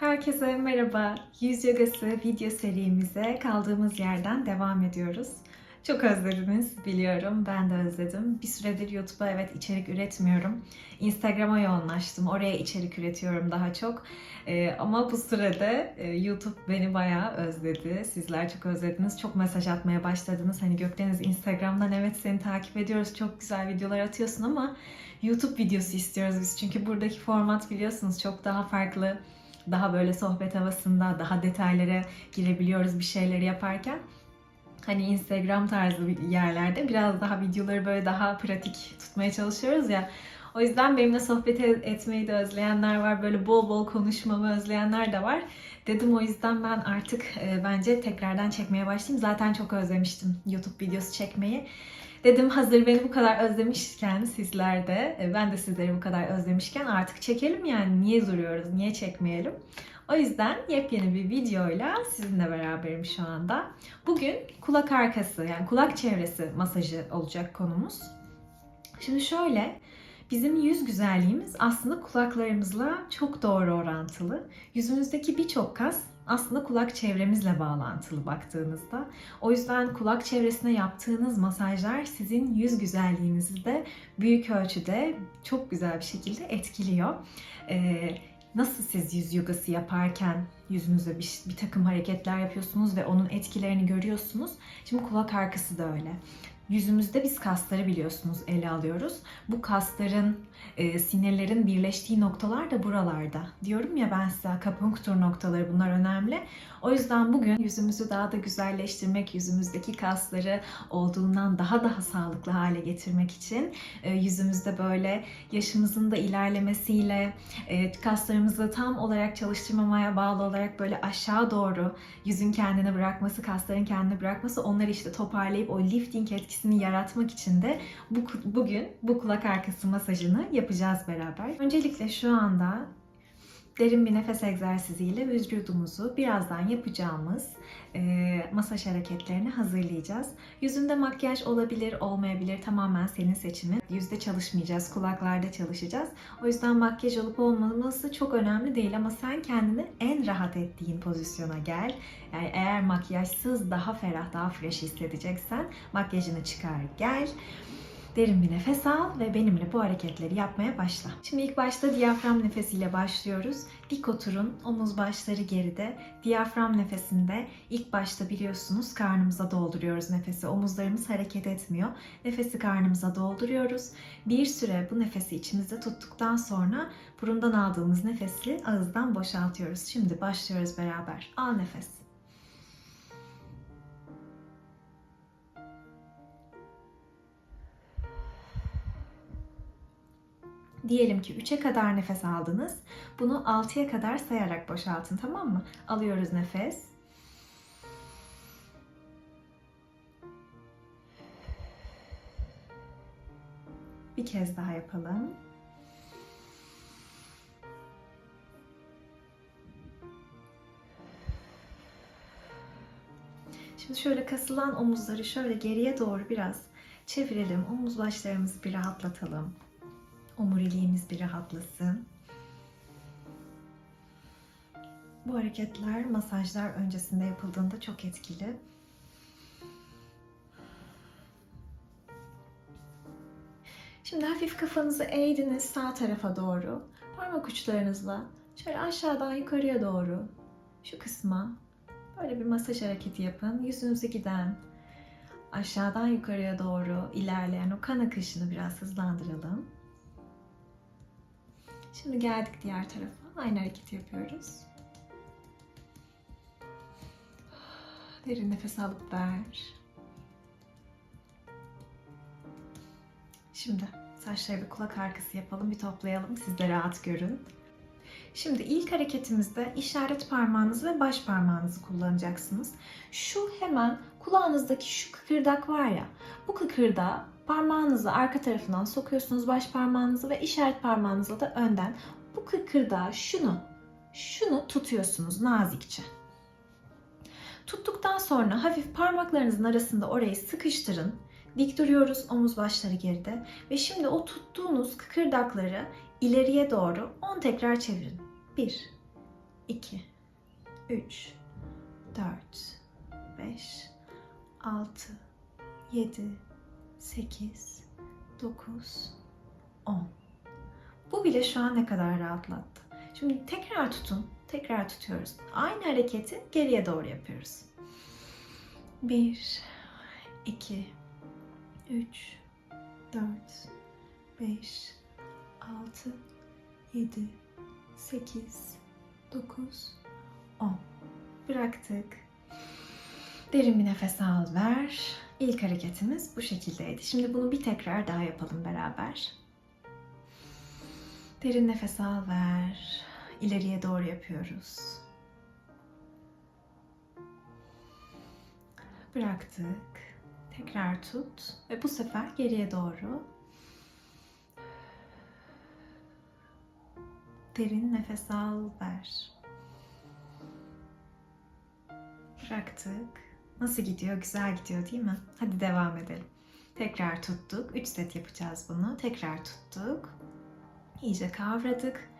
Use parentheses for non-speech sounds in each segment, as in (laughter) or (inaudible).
Herkese merhaba. Yüz yogası video serimize kaldığımız yerden devam ediyoruz. Çok özlediniz biliyorum. Ben de özledim. Bir süredir YouTube'a evet içerik üretmiyorum. Instagram'a yoğunlaştım. Oraya içerik üretiyorum daha çok. Ee, ama bu sürede e, YouTube beni bayağı özledi. Sizler çok özlediniz. Çok mesaj atmaya başladınız. Hani Gökdeniz Instagram'dan evet seni takip ediyoruz. Çok güzel videolar atıyorsun ama YouTube videosu istiyoruz biz. Çünkü buradaki format biliyorsunuz çok daha farklı. Daha böyle sohbet havasında, daha detaylara girebiliyoruz bir şeyleri yaparken. Hani Instagram tarzı yerlerde biraz daha videoları böyle daha pratik tutmaya çalışıyoruz ya. O yüzden benimle sohbet e- etmeyi de özleyenler var. Böyle bol bol konuşmamı özleyenler de var. Dedim o yüzden ben artık e, bence tekrardan çekmeye başlayayım. Zaten çok özlemiştim YouTube videosu çekmeyi. Dedim hazır beni bu kadar özlemişken sizler de, e, ben de sizleri bu kadar özlemişken artık çekelim yani. Niye duruyoruz, niye çekmeyelim? O yüzden yepyeni bir videoyla sizinle beraberim şu anda. Bugün kulak arkası yani kulak çevresi masajı olacak konumuz. Şimdi şöyle, bizim yüz güzelliğimiz aslında kulaklarımızla çok doğru orantılı. Yüzümüzdeki birçok kas aslında kulak çevremizle bağlantılı baktığınızda. O yüzden kulak çevresine yaptığınız masajlar sizin yüz güzelliğinizi de büyük ölçüde çok güzel bir şekilde etkiliyor. Ee, nasıl siz yüz yogası yaparken yüzünüze bir, bir takım hareketler yapıyorsunuz ve onun etkilerini görüyorsunuz. Şimdi kulak arkası da öyle. Yüzümüzde biz kasları biliyorsunuz ele alıyoruz. Bu kasların, e, sinirlerin birleştiği noktalar da buralarda. Diyorum ya ben size akupunktur noktaları bunlar önemli. O yüzden bugün yüzümüzü daha da güzelleştirmek, yüzümüzdeki kasları olduğundan daha daha sağlıklı hale getirmek için e, yüzümüzde böyle yaşımızın da ilerlemesiyle e, kaslarımızı tam olarak çalıştırmamaya bağlı olarak böyle aşağı doğru yüzün kendini bırakması, kasların kendini bırakması onları işte toparlayıp o lifting etkisini yaratmak için de bu, bugün bu kulak arkası masajını yapacağız beraber. Öncelikle şu anda derin bir nefes egzersiziyle vücudumuzu birazdan yapacağımız e, masaj hareketlerini hazırlayacağız. Yüzünde makyaj olabilir, olmayabilir. Tamamen senin seçimin. Yüzde çalışmayacağız, kulaklarda çalışacağız. O yüzden makyaj olup olmaması çok önemli değil ama sen kendini en rahat ettiğin pozisyona gel. Yani eğer makyajsız daha ferah, daha fresh hissedeceksen makyajını çıkar gel. Derin bir nefes al ve benimle bu hareketleri yapmaya başla. Şimdi ilk başta diyafram nefesiyle başlıyoruz. Dik oturun, omuz başları geride. Diyafram nefesinde ilk başta biliyorsunuz karnımıza dolduruyoruz nefesi. Omuzlarımız hareket etmiyor. Nefesi karnımıza dolduruyoruz. Bir süre bu nefesi içimizde tuttuktan sonra burundan aldığımız nefesi ağızdan boşaltıyoruz. Şimdi başlıyoruz beraber. Al nefes. Diyelim ki 3'e kadar nefes aldınız. Bunu 6'ya kadar sayarak boşaltın tamam mı? Alıyoruz nefes. Bir kez daha yapalım. Şimdi şöyle kasılan omuzları şöyle geriye doğru biraz çevirelim. Omuz başlarımızı bir rahatlatalım. Omuriliğimiz bir rahatlasın. Bu hareketler masajlar öncesinde yapıldığında çok etkili. Şimdi hafif kafanızı eğdiniz sağ tarafa doğru. Parmak uçlarınızla şöyle aşağıdan yukarıya doğru şu kısma böyle bir masaj hareketi yapın. Yüzünüze giden aşağıdan yukarıya doğru ilerleyen o kan akışını biraz hızlandıralım. Şimdi geldik diğer tarafa. Aynı hareketi yapıyoruz. Derin nefes alıp ver. Şimdi saçları bir kulak arkası yapalım, bir toplayalım. Siz de rahat görün. Şimdi ilk hareketimizde işaret parmağınızı ve baş parmağınızı kullanacaksınız. Şu hemen kulağınızdaki şu kıkırdak var ya, bu kıkırdağı parmağınızı arka tarafından sokuyorsunuz baş parmağınızı ve işaret parmağınızla da önden bu kıkırdağı şunu şunu tutuyorsunuz nazikçe. Tuttuktan sonra hafif parmaklarınızın arasında orayı sıkıştırın. Dik duruyoruz omuz başları geride ve şimdi o tuttuğunuz kıkırdakları ileriye doğru 10 tekrar çevirin. 1 2, 3, 4, 5, 6, 7, 8, 9, 10. Bu bile şu an ne kadar rahatlattı. Şimdi tekrar tutun. Tekrar tutuyoruz. Aynı hareketi geriye doğru yapıyoruz. 1, 2, 3, 4, 5, 6, 7, 8, 9, 10. Bıraktık. Derin bir nefes al ver. İlk hareketimiz bu şekildeydi. Şimdi bunu bir tekrar daha yapalım beraber. Derin nefes al ver. İleriye doğru yapıyoruz. Bıraktık. Tekrar tut ve bu sefer geriye doğru. Derin nefes al ver. Bıraktık. Nasıl gidiyor? Güzel gidiyor değil mi? Hadi devam edelim. Tekrar tuttuk. 3 set yapacağız bunu. Tekrar tuttuk. İyice kavradık.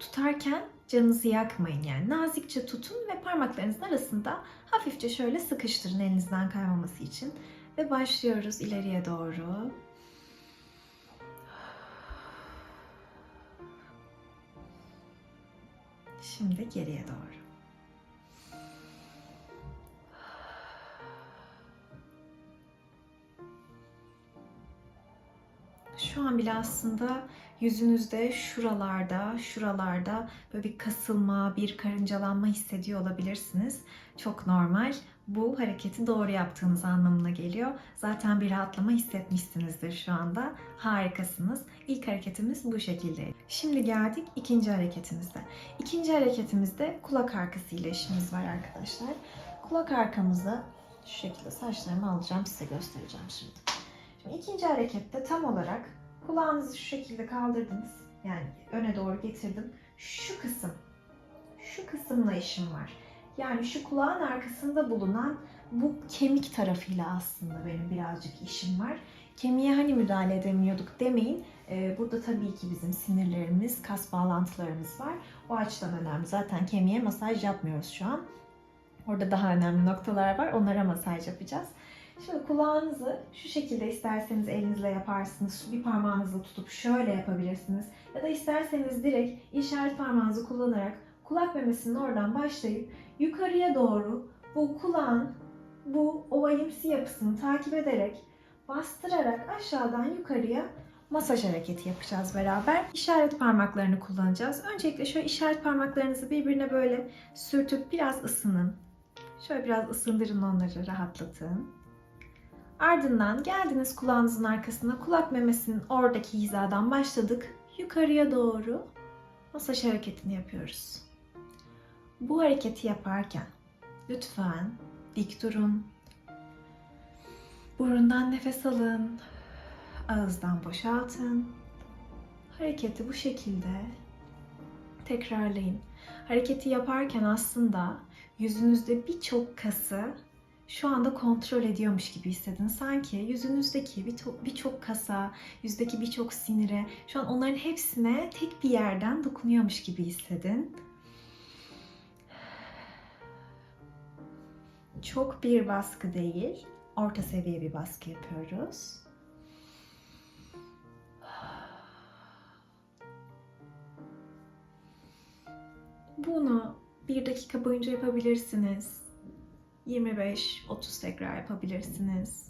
Tutarken canınızı yakmayın yani. Nazikçe tutun ve parmaklarınızın arasında hafifçe şöyle sıkıştırın elinizden kaymaması için. Ve başlıyoruz ileriye doğru. Şimdi geriye doğru. An bile aslında yüzünüzde şuralarda, şuralarda böyle bir kasılma, bir karıncalanma hissediyor olabilirsiniz. Çok normal. Bu hareketi doğru yaptığınız anlamına geliyor. Zaten bir rahatlama hissetmişsinizdir şu anda. Harikasınız. İlk hareketimiz bu şekilde. Şimdi geldik ikinci hareketimizde. İkinci hareketimizde kulak arkası ile işimiz var arkadaşlar. Kulak arkamızı şu şekilde saçlarımı alacağım size göstereceğim şimdi. Şimdi ikinci harekette tam olarak kulağınızı şu şekilde kaldırdınız. Yani öne doğru getirdim. Şu kısım, şu kısımla işim var. Yani şu kulağın arkasında bulunan bu kemik tarafıyla aslında benim birazcık işim var. Kemiğe hani müdahale edemiyorduk demeyin. Ee, burada tabii ki bizim sinirlerimiz, kas bağlantılarımız var. O açıdan önemli. Zaten kemiğe masaj yapmıyoruz şu an. Orada daha önemli noktalar var. Onlara masaj yapacağız. Şimdi kulağınızı şu şekilde isterseniz elinizle yaparsınız. Bir parmağınızla tutup şöyle yapabilirsiniz. Ya da isterseniz direkt işaret parmağınızı kullanarak kulak memesinin oradan başlayıp yukarıya doğru bu kulağın bu ovalimsi yapısını takip ederek bastırarak aşağıdan yukarıya masaj hareketi yapacağız beraber. İşaret parmaklarını kullanacağız. Öncelikle şöyle işaret parmaklarınızı birbirine böyle sürtüp biraz ısının. Şöyle biraz ısındırın onları, rahatlatın. Ardından geldiniz kulağınızın arkasına. Kulak memesinin oradaki hizadan başladık. Yukarıya doğru masaj hareketini yapıyoruz. Bu hareketi yaparken lütfen dik durun. Burundan nefes alın. Ağızdan boşaltın. Hareketi bu şekilde tekrarlayın. Hareketi yaparken aslında yüzünüzde birçok kası şu anda kontrol ediyormuş gibi hissedin. Sanki yüzünüzdeki birçok kasa, yüzdeki birçok sinire, şu an onların hepsine tek bir yerden dokunuyormuş gibi hissedin. Çok bir baskı değil, orta seviye bir baskı yapıyoruz. Bunu bir dakika boyunca yapabilirsiniz. 25-30 tekrar yapabilirsiniz.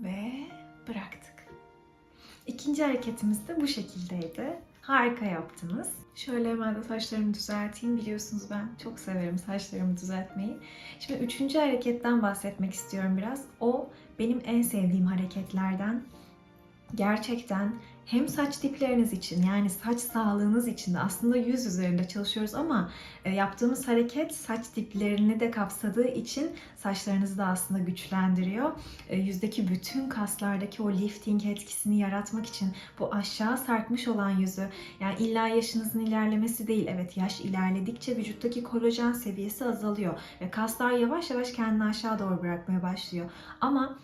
Ve bıraktık. İkinci hareketimiz de bu şekildeydi. Harika yaptınız. Şöyle hemen de saçlarımı düzelteyim. Biliyorsunuz ben çok severim saçlarımı düzeltmeyi. Şimdi üçüncü hareketten bahsetmek istiyorum biraz. O benim en sevdiğim hareketlerden. Gerçekten hem saç dipleriniz için yani saç sağlığınız için de aslında yüz üzerinde çalışıyoruz ama e, yaptığımız hareket saç diplerini de kapsadığı için saçlarınızı da aslında güçlendiriyor. E, yüzdeki bütün kaslardaki o lifting etkisini yaratmak için bu aşağı sarkmış olan yüzü yani illa yaşınızın ilerlemesi değil. Evet yaş ilerledikçe vücuttaki kolajen seviyesi azalıyor ve kaslar yavaş yavaş kendini aşağı doğru bırakmaya başlıyor. Ama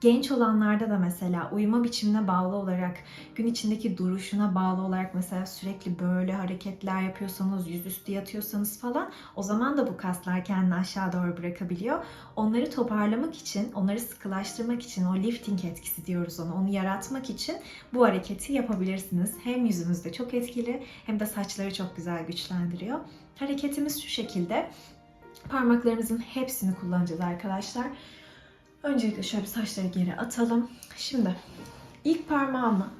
Genç olanlarda da mesela uyuma biçimine bağlı olarak, gün içindeki duruşuna bağlı olarak mesela sürekli böyle hareketler yapıyorsanız, yüzüstü yatıyorsanız falan o zaman da bu kaslar kendini aşağı doğru bırakabiliyor. Onları toparlamak için, onları sıkılaştırmak için o lifting etkisi diyoruz ona, onu yaratmak için bu hareketi yapabilirsiniz. Hem yüzünüzde çok etkili hem de saçları çok güzel güçlendiriyor. Hareketimiz şu şekilde. Parmaklarımızın hepsini kullanacağız arkadaşlar. Öncelikle şöyle bir saçları geri atalım. Şimdi ilk parmağımı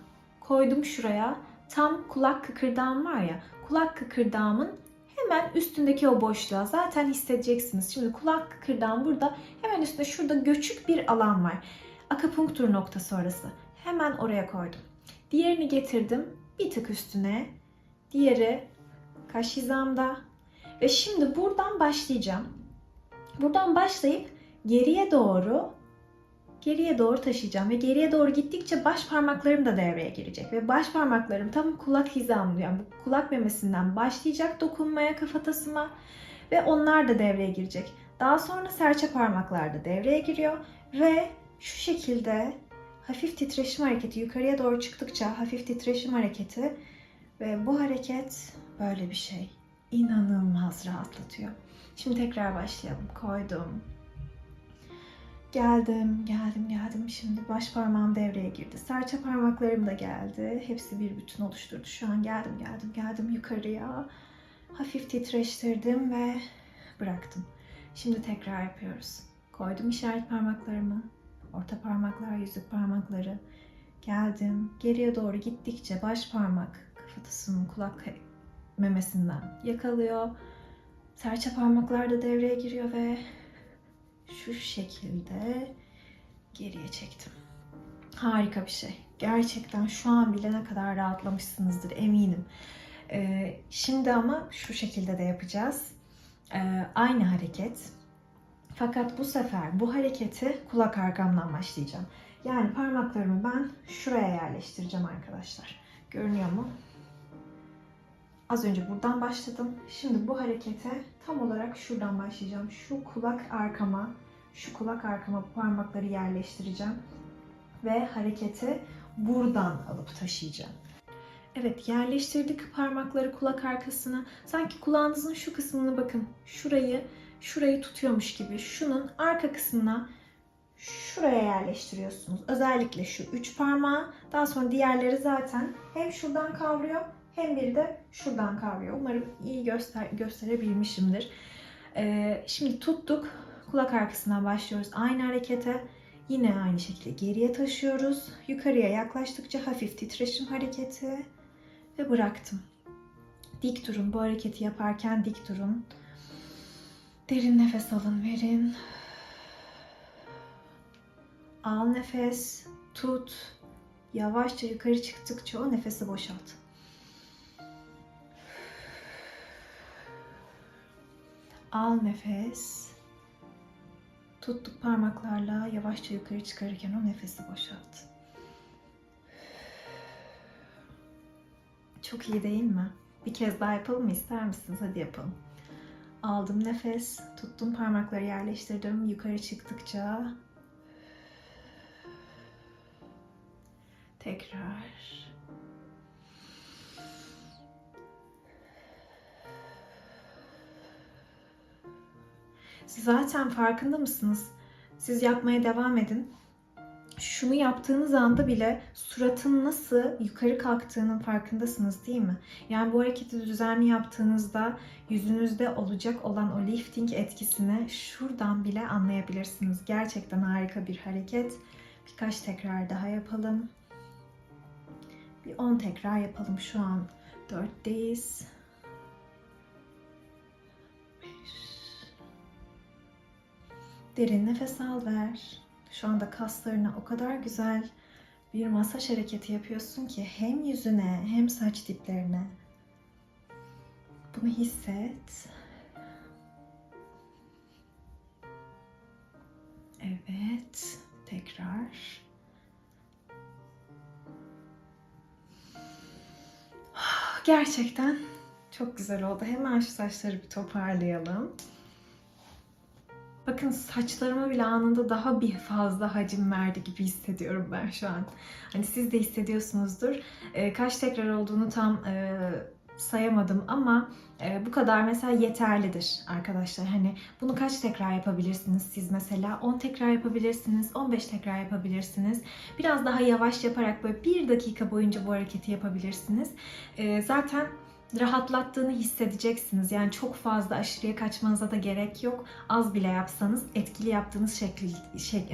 koydum şuraya. Tam kulak kıkırdağım var ya. Kulak kıkırdağımın hemen üstündeki o boşluğa zaten hissedeceksiniz. Şimdi kulak kıkırdağım burada. Hemen üstünde şurada göçük bir alan var. Akupunktur noktası orası. Hemen oraya koydum. Diğerini getirdim. Bir tık üstüne. Diğeri kaş hizamda. Ve şimdi buradan başlayacağım. Buradan başlayıp geriye doğru geriye doğru taşıyacağım ve geriye doğru gittikçe baş parmaklarım da devreye girecek ve baş parmaklarım tam kulak hizamda yani bu kulak memesinden başlayacak dokunmaya kafatasıma ve onlar da devreye girecek. Daha sonra serçe parmaklar da devreye giriyor ve şu şekilde hafif titreşim hareketi yukarıya doğru çıktıkça hafif titreşim hareketi ve bu hareket böyle bir şey. İnanılmaz rahatlatıyor. Şimdi tekrar başlayalım. Koydum. Geldim, geldim, geldim. Şimdi baş parmağım devreye girdi. Serçe parmaklarım da geldi. Hepsi bir bütün oluşturdu. Şu an geldim, geldim, geldim yukarıya. Hafif titreştirdim ve bıraktım. Şimdi tekrar yapıyoruz. Koydum işaret parmaklarımı. Orta parmaklar, yüzük parmakları. Geldim. Geriye doğru gittikçe baş parmak kafatasının kulak memesinden yakalıyor. Serçe parmaklar da devreye giriyor ve şu şekilde geriye çektim. Harika bir şey. Gerçekten şu an bile ne kadar rahatlamışsınızdır eminim. Ee, şimdi ama şu şekilde de yapacağız. Ee, aynı hareket. Fakat bu sefer bu hareketi kulak arkamdan başlayacağım. Yani parmaklarımı ben şuraya yerleştireceğim arkadaşlar. Görünüyor mu? Az önce buradan başladım. Şimdi bu harekete tam olarak şuradan başlayacağım. Şu kulak arkama, şu kulak arkama parmakları yerleştireceğim. Ve hareketi buradan alıp taşıyacağım. Evet yerleştirdik parmakları kulak arkasına. Sanki kulağınızın şu kısmını bakın. Şurayı, şurayı tutuyormuş gibi. Şunun arka kısmına şuraya yerleştiriyorsunuz. Özellikle şu üç parmağı. Daha sonra diğerleri zaten hem şuradan kavruyor hem biri de şuradan kavruyor. Umarım iyi göster gösterebilmişimdir. Ee, şimdi tuttuk. Kulak arkasından başlıyoruz. Aynı harekete. Yine aynı şekilde geriye taşıyoruz. Yukarıya yaklaştıkça hafif titreşim hareketi. Ve bıraktım. Dik durun. Bu hareketi yaparken dik durun. Derin nefes alın, verin. Al nefes, tut. Yavaşça yukarı çıktıkça o nefesi boşalt. Al nefes. Tuttuk parmaklarla yavaşça yukarı çıkarırken o nefesi boşalt. Çok iyi değil mi? Bir kez daha yapalım mı? İster misiniz? Hadi yapalım. Aldım nefes, tuttum parmakları yerleştirdim yukarı çıktıkça. Tekrar. Zaten farkında mısınız? Siz yapmaya devam edin. Şunu yaptığınız anda bile suratın nasıl yukarı kalktığının farkındasınız değil mi? Yani bu hareketi düzenli yaptığınızda yüzünüzde olacak olan o lifting etkisini şuradan bile anlayabilirsiniz. Gerçekten harika bir hareket. Birkaç tekrar daha yapalım. Bir 10 tekrar yapalım şu an. 4'teyiz. Derin nefes al ver. Şu anda kaslarına o kadar güzel bir masaj hareketi yapıyorsun ki hem yüzüne hem saç diplerine. Bunu hisset. Evet. Tekrar. Gerçekten çok güzel oldu. Hemen şu saçları bir toparlayalım. Bakın saçlarıma bile anında daha bir fazla hacim verdi gibi hissediyorum ben şu an. Hani siz de hissediyorsunuzdur. Ee, kaç tekrar olduğunu tam e, sayamadım ama e, bu kadar mesela yeterlidir arkadaşlar. Hani bunu kaç tekrar yapabilirsiniz siz mesela? 10 tekrar yapabilirsiniz, 15 tekrar yapabilirsiniz. Biraz daha yavaş yaparak böyle bir dakika boyunca bu hareketi yapabilirsiniz. Ee, zaten rahatlattığını hissedeceksiniz. Yani çok fazla aşırıya kaçmanıza da gerek yok. Az bile yapsanız etkili yaptığınız şekli, şey,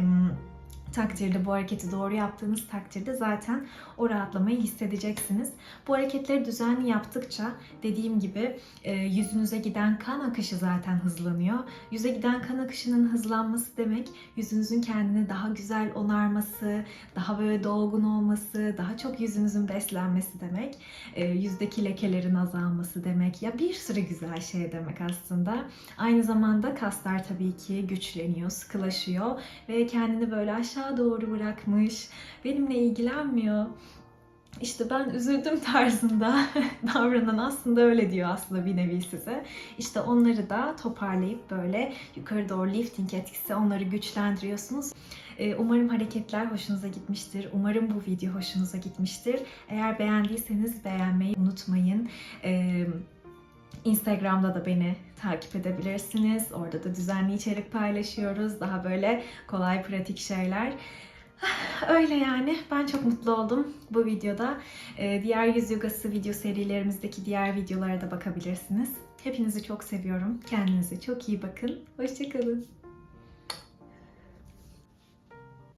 takdirde bu hareketi doğru yaptığınız takdirde zaten o rahatlamayı hissedeceksiniz. Bu hareketleri düzenli yaptıkça dediğim gibi e, yüzünüze giden kan akışı zaten hızlanıyor. Yüze giden kan akışının hızlanması demek yüzünüzün kendini daha güzel onarması, daha böyle dolgun olması, daha çok yüzünüzün beslenmesi demek. E, yüzdeki lekelerin azalması demek. Ya bir sürü güzel şey demek aslında. Aynı zamanda kaslar tabii ki güçleniyor, sıkılaşıyor ve kendini böyle aşağı doğru bırakmış. Benimle ilgilenmiyor. İşte ben üzüldüm (laughs) tarzında davranan aslında öyle diyor aslında bir nevi size. İşte onları da toparlayıp böyle yukarı doğru lifting etkisi onları güçlendiriyorsunuz. Ee, Umarım hareketler hoşunuza gitmiştir. Umarım bu video hoşunuza gitmiştir. Eğer beğendiyseniz beğenmeyi unutmayın. Instagram'da da beni takip edebilirsiniz. Orada da düzenli içerik paylaşıyoruz. Daha böyle kolay pratik şeyler. (sighs) Öyle yani. Ben çok mutlu oldum bu videoda. Ee, diğer yüz yogası video serilerimizdeki diğer videolara da bakabilirsiniz. Hepinizi çok seviyorum. Kendinize çok iyi bakın. Hoşçakalın.